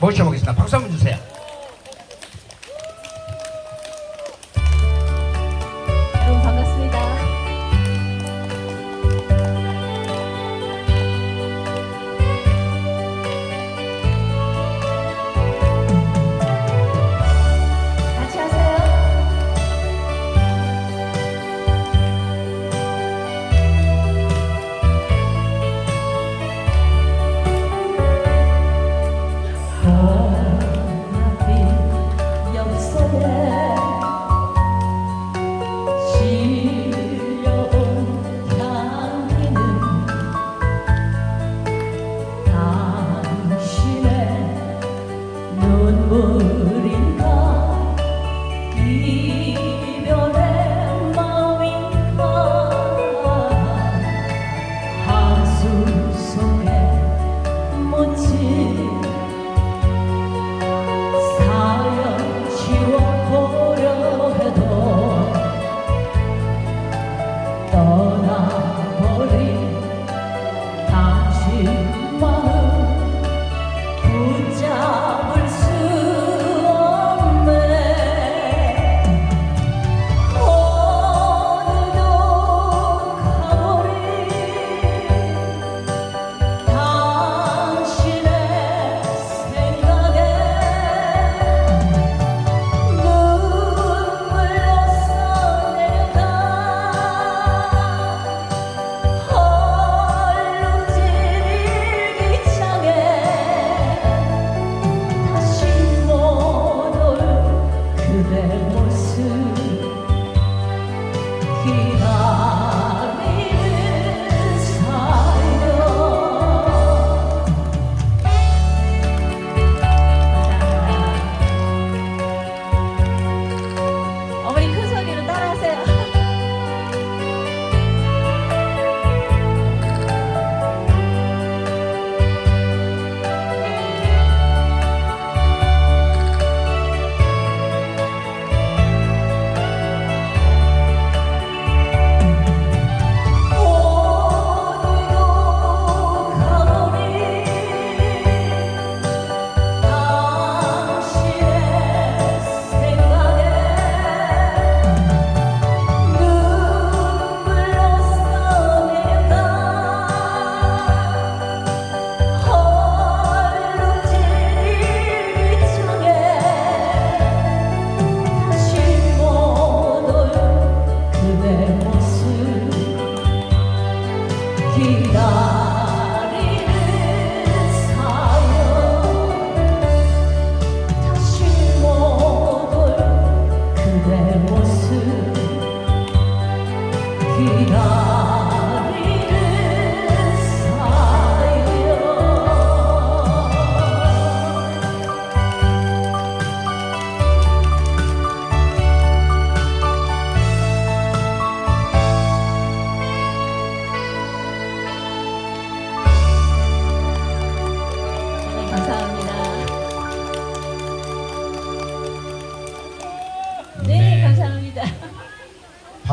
모셔보겠습니다. 박수 한번 주세요.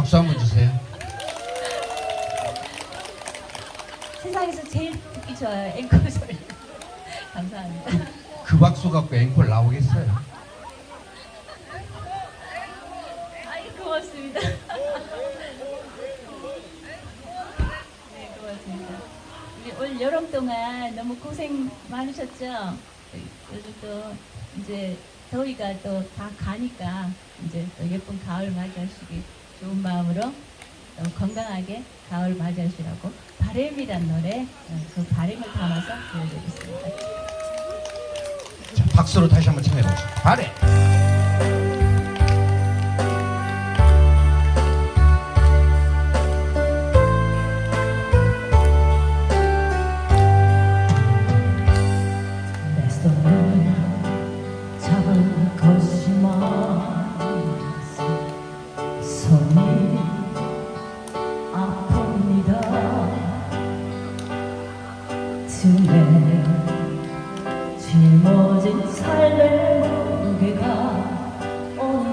박수 한번 주세요. 세상에서 제일 듣기 좋아요. 앵콜 소리. 감사합니다. 그 박수 갖고 앵콜 나오겠어요? 아이 고맙습니다. 네, 고맙습니다. 우리 올 여름 동안 너무 고생 많으셨죠? 요즘 또 이제 더위가 또 다 가니까 이제 또 예쁜 가을 맞이하시기 좋은 마음으로 또 건강하게 가을 맞이하시라고 바램이란 노래 어, 그 바램을 담아서 보여드리겠습니다. 자, 박수로 다시 한번 청해 보시죠. 바래.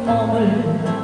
몸을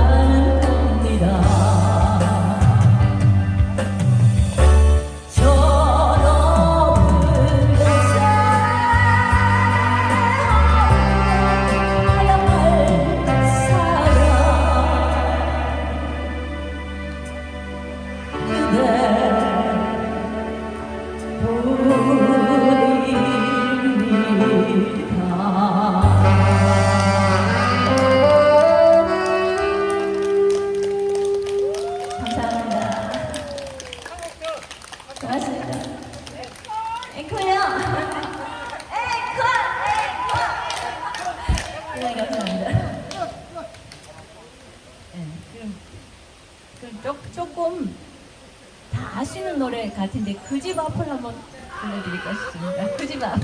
드릴 것입니다. 굳이 마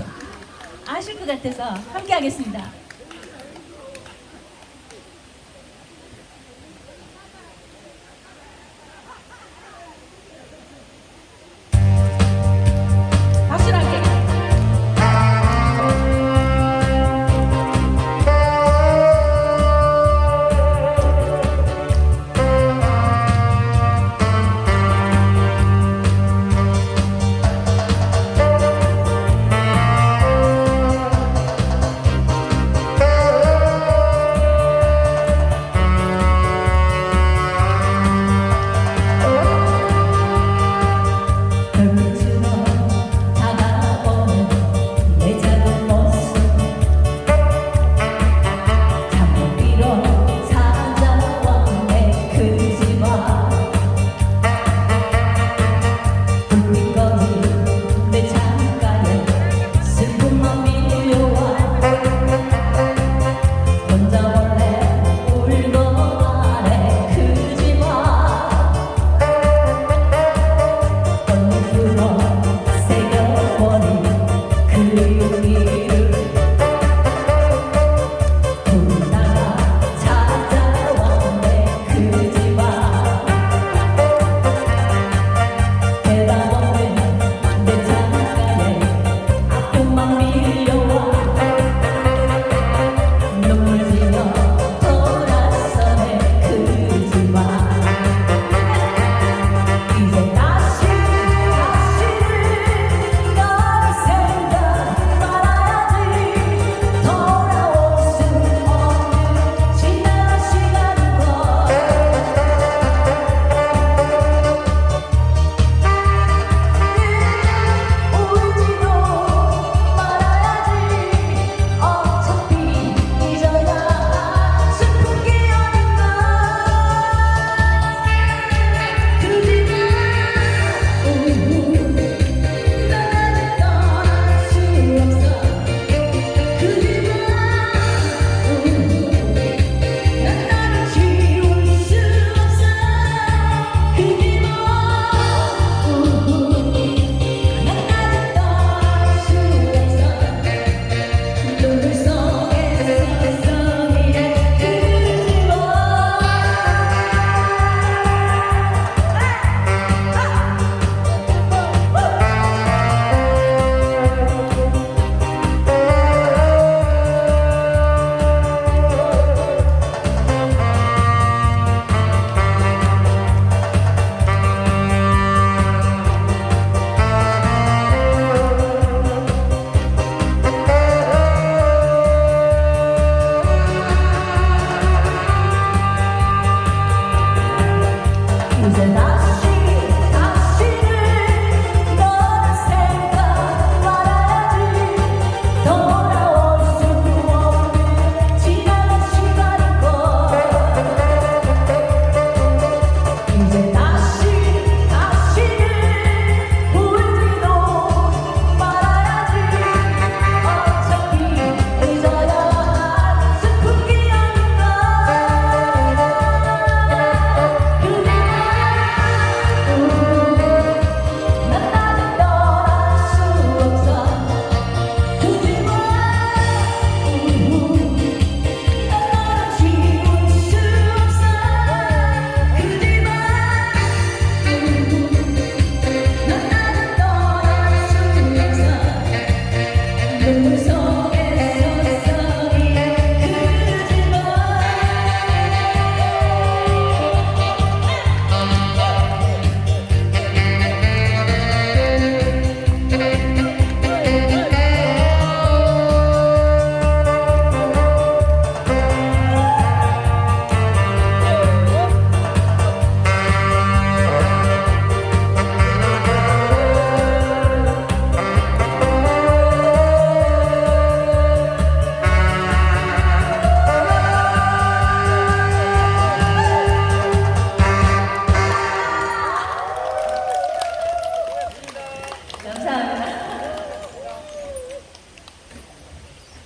아실 것 같아서 함께 하겠습니다.